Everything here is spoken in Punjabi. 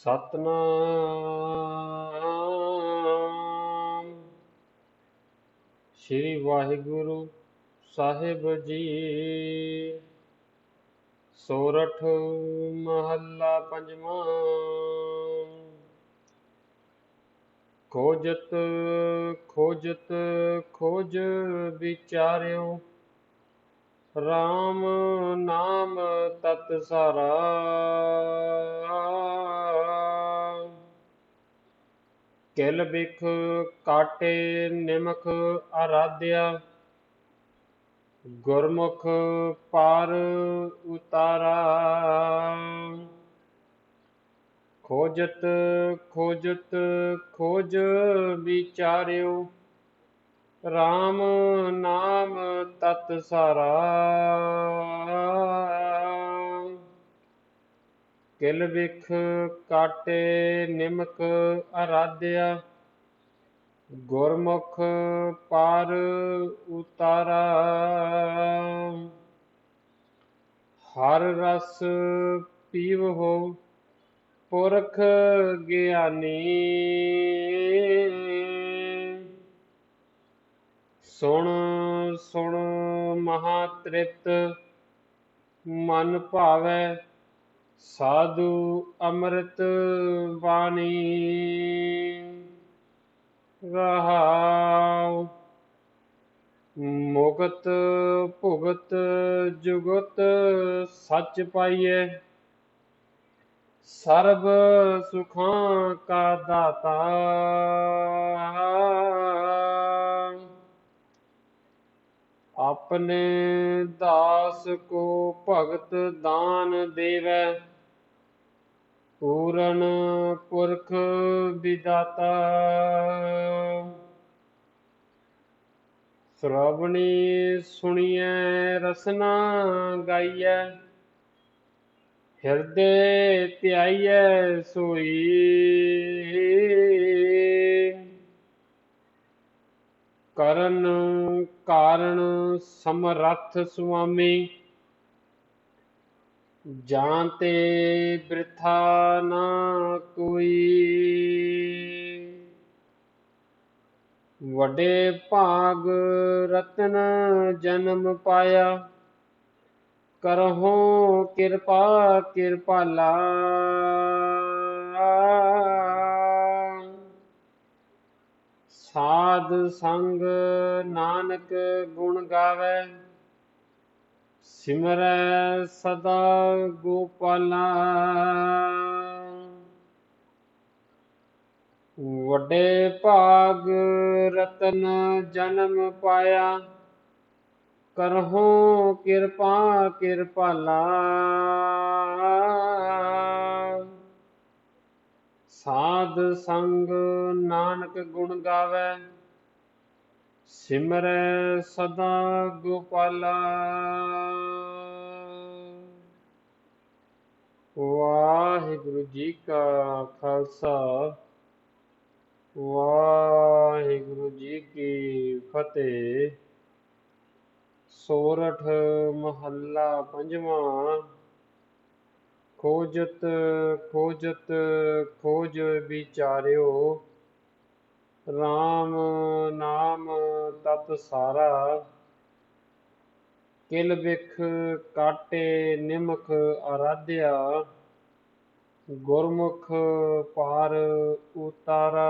ਸਤਨਾਮ। ਸ੍ਰੀ ਵਾਹਿਗੁਰੂ ਸਾਹਿਬ ਜੀ। ਸੋਰਠ ਮਹੱਲਾ ਪੰਜਵਾਂ। ਖੋਜਤ ਖੋਜਤ ਖੋਜ ਵਿਚਾਰਿਓ। RAM ਨਾਮ ਤਤ ਸਾਰਾ। ਕਿਲ ਬਿਖ ਕਾਟੇ ਨਿਮਖ ਆਰਾਧਿਆ। ਗੁਰਮੁਖ ਪਾਰ ਉਤਾਰਾ। ਖੋਜਤ ਖੋਜਤ ਖੋਜ ਵਿਚਾਰਿਓ। RAM ਨਾਮ ਤਤ ਸਾਰਾ। ਕਿਲ ਵਿਖ ਕਾਟੇ ਨਿਮਕ ਅਰਾਧਿਆ। ਗੁਰਮੁਖ ਪਾਰ ਉਤਾਰਾ। ਹਰ ਰਸ ਪੀਵ ਹੋ ਪੁਰਖ ਗਿਆਨੀ। ਸੁਣ ਸੁਣ ਮਹਾ ਤ੍ਰਿਪਤ ਮਨ ਭਾਵੈ ਸਾਧੂ ਅੰਮ੍ਰਿਤ ਬਾਣੀ। ਰਹਾਉ, ਮੁਕਤ ਭੁਗਤ ਜੁਗਤ ਸੱਚ ਪਾਈਐ। ਸਰਬ ਸੁਖਾਂ ਕਾ ਦਾਤਾ। ਆਪਣੇ ਦਾਸ ਕੋ ਭਗਤ ਦਾਨ ਦੇਵੈ। ਪੂਰਨ ਪੁਰਖ ਵਿਦਾਤਾ। ਸ਼੍ਰਵਣੀ ਸੁਣੀਐ, ਰਸਨਾ ਗਾਈਐ। ਹਿਰਦੇ ਧਿਆਈਐ, ਸੋਈ। ਕਰਨ ਕਾਰਣ ਸਮਰੱਥ ਸੁਆਮੀ, ਜਾਂ ਤੇ ਬ੍ਰਿਥਾ ਨਾ ਕੋਈ। ਵੱਡੇ ਭਾਗ ਰਤਨ ਜਨਮ ਪਾਇਆ, ਕਰਹੁ ਕਿਰਪਾ ਕਿਰਪਾਲਾ। ਸਾਧ ਸੰਗ ਨਾਨਕ ਗੁਣ ਗਾਵੇ। ਸਿਮਰੈ ਸਦਾ ਗੋਪਾਲਾ। ਵੱਡੇ ਭਾਗ ਰਤਨ ਜਨਮ ਪਾਇਆ। ਕਰਹੁ ਕਿਰਪਾ ਕਿਰਪਾਲਾ। ਸਾਧ ਸੰਗ ਨਾਨਕ ਗੁਣ ਗਾਵੇ। ਸਿਮਰੈ ਸਦਾ ਗੋਪਾਲਾ। ਵਾਹਿਗੁਰੂ ਜੀ ਕਾ ਖਾਲਸਾ। ਵਾਹਿਗੁਰੂ ਜੀ ਕੀ ਫਤਿਹ। ਸੋਰਠ ਮਹੱਲਾ ਪੰਜਵਾਂ। ਖੋਜਤ ਖੋਜਤ, ਖੋਜ ਵਿਚਾਰਿਓ RAM ਨਾਮ ਤਤ ਸਾਰਾ, ਕਿਲ ਵਿਖ ਕਾਟੇ ਨਿਮਖ ਆਰਾਧਿਆ ਗੁਰਮੁਖ ਪਾਰ ਉਤਾਰਾ।